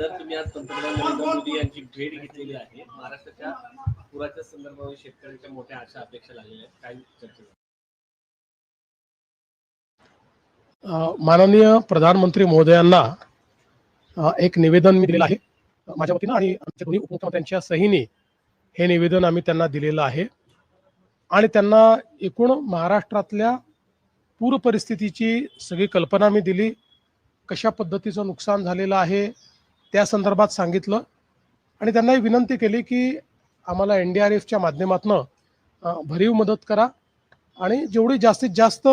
Sir तुम्ही आज पंतप्रधान नरेंद्र मोदी यांची भेट घेतलेली आहे महाराष्ट्राच्या पुराच्या संदर्भावर शेतकऱ्यांच्या मोठ्या आशा अपेक्षा लागलेल्या आहेत. काय चर्चा माननीय प्रधानमंत्री महोदयांना एक निवेदन मी दिलेलं आहे. माझ्या वतीनं आणि आमच्या दोन्ही उपमुख्यमंत्र्यांच्या सहीने हे निवेदन आम्ही त्यांना दिलेलं आहे. आणि त्यांना एकूण महाराष्ट्रातल्या पूर परिस्थितीची सगळी कल्पना मी दिली. कशा पद्धतीचं नुकसान झालेलं आहे त्या संदर्भात सांगितलं. आणि त्यांनाही विनंती केली की आम्हाला एन डी आर एफच्या माध्यमातनं भरीव मदत करा. आणि जेवढी जास्तीत जास्त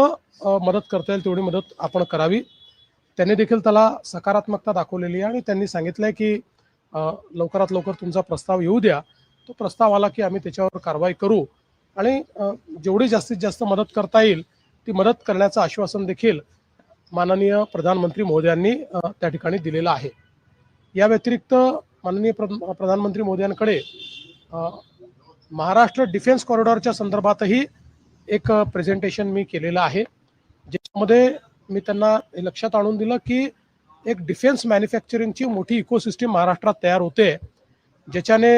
मदत करता येईल तेवढी मदत आपण करावी. त्यांनी देखील त्याला सकारात्मकता दाखवलेली आहे आणि त्यांनी सांगितलंय की लवकरात लवकर तुमचा प्रस्ताव येऊ द्या. तो प्रस्ताव आला की आम्ही त्याच्यावर कारवाई करू. आणि जेवढी जास्तीत जास्त मदत करता येईल ती मदत करण्याचं आश्वासन देखील माननीय प्रधानमंत्री मोदयांनी त्या ठिकाणी दिलेलं आहे. या व्यतिरिक्त माननीय प्रधानमंत्री मोदयांकडे महाराष्ट्र डिफेन्स कॉरिडॉरच्या संदर्भातही एक प्रेझेंटेशन मी केलेलं आहे. ज्याच्यामध्ये मी त्यांना हे लक्षात आणून दिलं की एक डिफेन्स मॅन्युफॅक्चरिंगची मोठी इकोसिस्टीम महाराष्ट्रात तयार होते. ज्याच्याने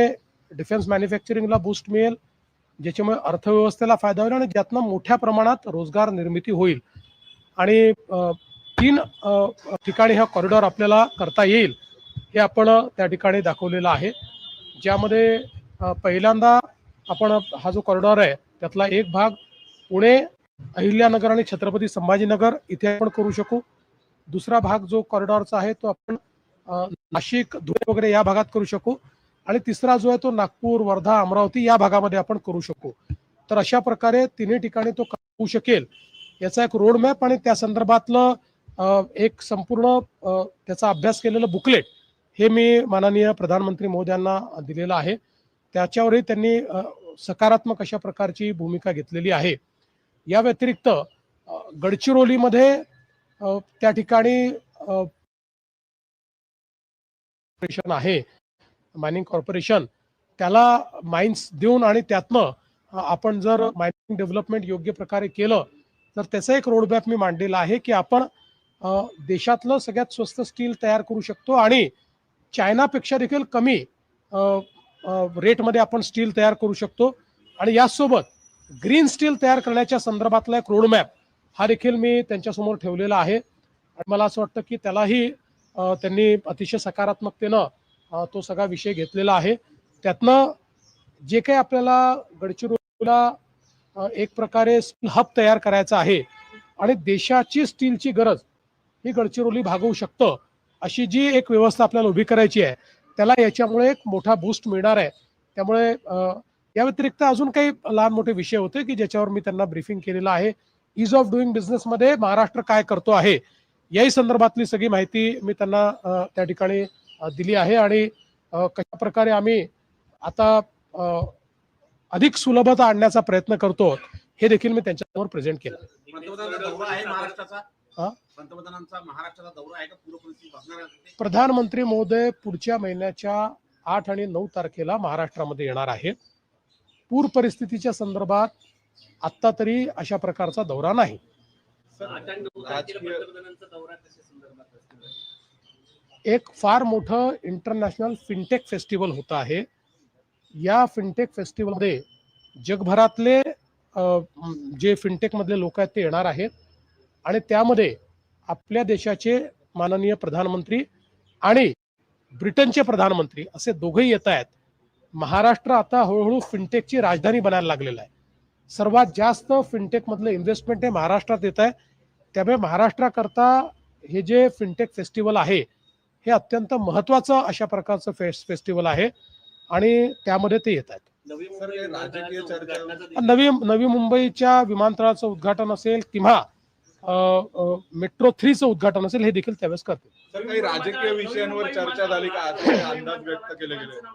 डिफेन्स मॅन्युफॅक्चरिंगला बूस्ट मिळेल ज्याच्यामुळे अर्थव्यवस्थेला फायदा होईल आणि ज्यातनं मोठ्या प्रमाणात रोजगार निर्मिती होईल. आणि तीन ठिकाणी हा कॉरिडॉर आपल्याला करता येईल. हे आपण त्या ठिकाणी दाखवलेलं आहे. ज्यामध्ये पहिल्यांदा आपण हा जो कॉरिडॉर आहे त्यातला एक भाग पुणे अहिल्यानगर आणि छत्रपती संभाजीनगर इथे आपण करू शकू. दुसरा भाग जो कॉरिडॉरचा आहे तो आपण नाशिक धुळे वगैरे या भागात करू शकू. आणि तिसरा जो आहे तो नागपूर वर्धा अमरावती या भागामध्ये आपण करू शकू. तर अशा प्रकारे तिन्ही ठिकाणी तो होऊ शकेल. याचा एक रोड मॅप आणि त्या संदर्भातलं एक संपूर्ण त्याचा अभ्यास केलेलं बुकलेट हे मी माननीय प्रधानमंत्री मोदयांना दिलेलं आहे. त्याच्यावरही त्यांनी सकारात्मक अशा प्रकारची भूमिका घेतलेली आहे. या व्यतिरिक्त गडचिरोलीमध्ये त्या ठिकाणी कॉर्पोरेशन आहे मायनिंग कॉर्पोरेशन त्याला माइन्स देऊन आणि त्यातनं आपण जर मायनिंग डेव्हलपमेंट योग्य प्रकारे केलं तर त्याचा एक रोडमॅप मी मांडलेला आहे की आपण देशातलं सगळ्यात स्वस्त स्टील तयार करू शकतो आणि चायनापेक्षा देखील कमी रेटमध्ये आपण स्टील तयार करू शकतो. आणि यासोबत ग्रीन स्टील तयार करण्याच्या संदर्भातला एक रोडमॅप हा देखील मी त्यांच्यासमोर ठेवलेला आहे. आणि मला असं वाटतं की त्यालाही त्यांनी अतिशय सकारात्मकतेनं तो सगळा विषय घेतलेला आहे. त्यातनं जे काही आपल्याला गडचिरोलीला एक प्रकारे स्टील हब तयार करायचा आहे आणि देशाची स्टीलची गरज ही गडचिरोली भागवू शकतं अशी जी एक व्यवस्था आपल्याला उभी करायची आहे त्याला याच्यामुळे एक मोठा बूस्ट मिळणार आहे. त्यामुळे या व्यतिरिक्त अजून काही लहान मोठे विषय होते की ज्याच्यावर मी त्यांना ब्रीफिंग केलेलं आहे. इज ऑफ डुईंग बिझनेसमध्ये महाराष्ट्र काय करतो आहे याही संदर्भातली सगळी माहिती मी त्यांना त्या ठिकाणी दिली आहे आणि कशा प्रकारे आम्ही आता अधिक सुलभता आणण्याचा प्रयत्न करतो हे देखील मी त्यांच्यासमोर प्रेझेंट केलं. पंतप्रधानांचा महाराष्ट्राचा दौरा आहे का? पूर्व परिस्थिती बघणार आहे? प्रधानमंत्री महोदय पुढच्या महिन्याच्या आठ आणि नऊ तारखेला महाराष्ट्रामध्ये येणार आहेत. पूर परिस्थितीच्या संदर्भात आत्ता तरी अशा प्रकारचा दौरा नाही. एक फार मोठं इंटरनॅशनल फिनटेक फेस्टिवल होतं आहे. या फिनटेक फेस्टिवलमध्ये जगभरातले जे फिनटेकमधले लोक आहेत ते येणार आहेत. आणि त्यामध्ये आपल्या देशाचे माननीय प्रधानमंत्री आणि ब्रिटनचे प्रधानमंत्री असे दोघेही येत आहेत. महाराष्ट्र आता हळूहळू फिनटेकची राजधानी बनायला लागलेलं आहे. सर्वात जास्त फिनटेकमधलं इन्व्हेस्टमेंट हे महाराष्ट्रात येत आहे. त्यामुळे महाराष्ट्राकरता हे जे फिनटेक फेस्टिवल आहे हे अत्यंत महत्वाचं अशा प्रकारचं फेस फेस्टिवल आहे आणि त्यामध्ये ते येत आहेत. नवी मुंबईच्या विमानतळाचं उद्घाटन असेल किंवा मेट्रो थ्रीचं उद्घाटन असेल हे देखील त्यावेळेस करतील. सर काही राजकीय विषयांवर चर्चा झाली का? असे अंदाज व्यक्त केले गेले.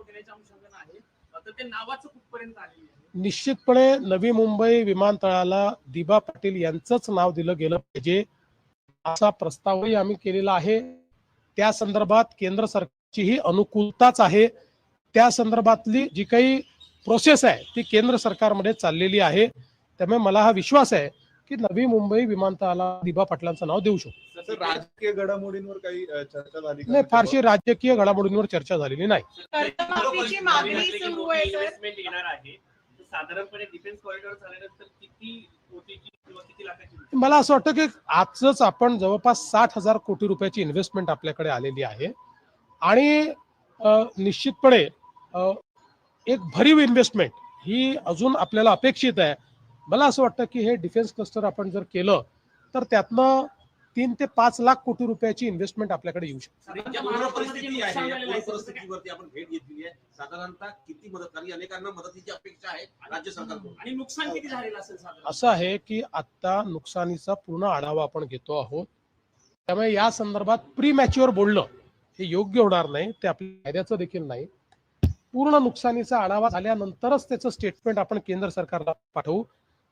निश्चितपणे नवी मुंबई विमानतळाला दिबा पाटील यांचंच नाव दिलं गेलं पाहिजे. असा प्रस्तावही आम्ही केलेला आहे. त्या संदर्भात केंद्र सरकारचीही अनुकूलताच आहे. त्या संदर्भातली जी काही प्रोसेस आहे ती केंद्र सरकारमध्ये चाललेली आहे. त्यामुळे मला हा विश्वास आहे की नवी मुंबई विमानतळाला दिबा पाटलांचं नाव देऊ शकतो सर राजकीय घडामोडींवर काही चर्चा झाली का? नाही फारशी राजकीय घडामोडींवर चर्चा झालेली नाही. कर्जमाफीची मागणी सुरू आहे, सर. इन्व्हेस्टमेंट येणार आहे. तर साधारणपणे डिफेन्स कॉरिडॉर झाल्यानंतर किती कोटीची किंवा किती लाखाची मला असं वाटतं की आजच आपण जवळपास साठ हजार कोटी रुपयाची इन्व्हेस्टमेंट आपल्याकडे आलेली आहे. आणि अ, निश्चितपणे अ, एक भरीव इन्व्हेस्टमेंट ही अजून आपल्याला अपेक्षित आहे. मला असं वाटतं की हे डिफेन्स क्लस्टर आपण जर केलं तर त्यातनं तीन ते पाच लाख कोटी रुपयाची इन्व्हेस्टमेंट आपल्याकडे येऊ शकते. ज्या पूर्ण परिस्थिती आहे या पूर्ण परिस्थितीवरती आपण भेट घेतलेली आहे साधारणतः किती मदत कारण अनेकांना मदतीची अपेक्षा आहे राज्य सरकारकडून? आणि नुकसान किती झालेलं असेल साधारण? असं आहे की आता नुकसानीचा पूर्ण आढावा आपण घेतो आहोत. त्यामुळे या संदर्भात प्री मॅच्युअर बोलणं हे योग्य होणार नाही ते आपल्या फायद्याचं देखील नाही. पूर्ण नुकसानीचा आढावा झाल्यानंतरच त्याचं स्टेटमेंट आपण केंद्र सरकारला पाठवू.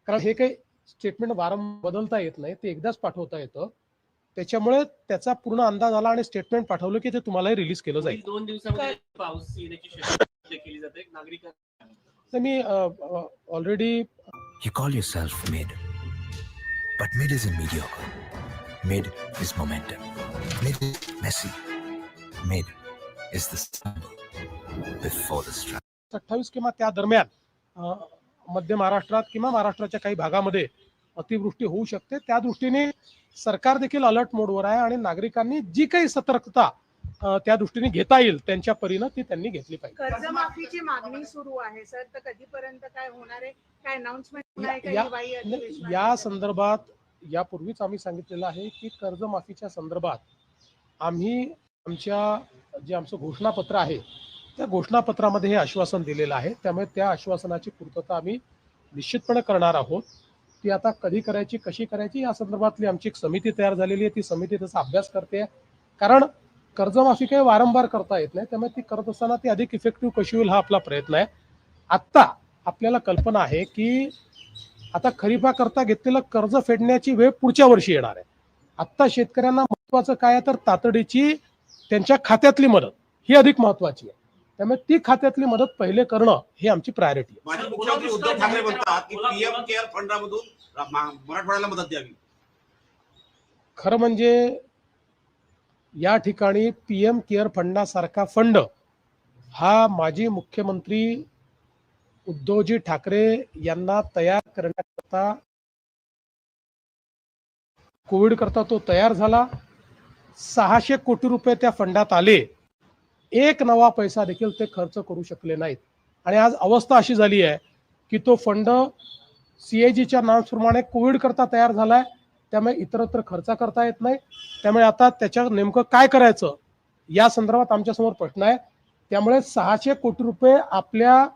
कारण हे काही स्टेटमेंट वारंवार बदलता येत नाही ते एकदाच पाठवता येतं त्याच्यामुळे त्याचा पूर्ण अंदाज आला आणि स्टेटमेंट पाठवलं की ते तुम्हालाही रिलीज केलं जाईल दोन दिवसामध्ये पाऊस केली जाते नागरिकांना मी already mid isn't mediocre. Mid is momentum. Mid is messy. Mid is the stumble before the struggle. अठ्ठावीस किंवा त्या दरम्यान मध्य महाराष्ट्रात किंवा महाराष्ट्राच्या काही भागामध्ये अतिवृष्टी होऊ शकते. त्या दृष्टीने सरकार देखील अलर्ट मोडवर आहे आणि नागरिकांनी जी काही सतर्कता त्या दृष्टीने घेता येईल त्यांच्या परीनं ती त्यांनी घेतली पाहिजे. कर्जमाफीची मागणी सुरू आहे सर. तर कधीपर्यंत काय होणार आहे? काय अनाउन्समेंट या-? संदर्भात यापूर्वीच आम्ही सांगितलेलं आहे की कर्जमाफीच्या संदर्भात आम्ही आमच्या जे आमचं घोषणापत्र आहे त्या घोषणापत्रामध्ये हे आश्वासन दिलेलं आहे. त्यामुळे त्या आश्वासनाची पूर्तता आम्ही निश्चितपणे करणार आहोत. ती आता कधी करायची कशी करायची या संदर्भातली आमची एक समिती तयार झालेली आहे. ती समिती त्याचा अभ्यास करते. कारण कर्जमाफी काही वारंवार करता येत नाही. त्यामुळे ती करत असताना ती अधिक इफेक्टिव्ह कशी होईल हा आपला प्रयत्न आहे. आत्ता आपल्याला कल्पना आहे की आता खरीपाकरता घेतलेलं कर्ज फेडण्याची वेळ पुढच्या वर्षी येणार आहे. आत्ता शेतकऱ्यांना महत्वाचं काय आहे तर तातडीची त्यांच्या खात्यातली मदत. ही अधिक महत्वाची आहे. त्यामुळे ती खात्यातली मदत पहिले करणं ही आमची प्रायोरिटी आहे. माजी मुख्यमंत्री उद्धव ठाकरे म्हणतात की पीएम केअर फंडामधून मा- मराठवाड्याला मदत द्यावी. खरं म्हणजे या ठिकाणी पी एम केअर फंडासारखा फंड हा माजी मुख्यमंत्री उद्धवजी ठाकरे यांना तयार करण्याकरता कोविड करता तो तयार झाला. सहाशे कोटी रुपये त्या फंडात आले. एक नवा पैसा देखील ते खर्च करू शकले नाहीत. आणि आज अवस्था अशी झाली आहे की तो फंड सीएजीच्या नावाप्रमाणे कोविड करता तयार झालाय. त्यामुळे इतरत्र खर्च करता येत नाही. त्यामुळे आता त्याच्या नेमकं काय करायचं या संदर्भात आमच्यासमोर प्रश्न आहे. त्यामुळे सहाशे कोटी रुपये आपल्या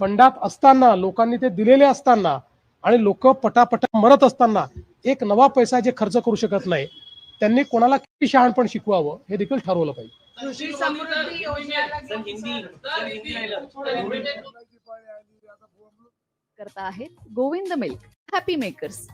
फंडात असताना लोकांनी ते दिलेले असताना आणि लोक पटापटा मरत असताना एक नवा पैसा जे खर्च करू शकत नाही त्यांनी कोणाला किती शहाणपण शिकवावं हे देखील ठरवलं पाहिजे. कृषी समृद्धी योजनेला सर घेऊन हिंदी सर- सर हिंदी आहे ना? करता आहेत गोविंद मिल्क. Happy makers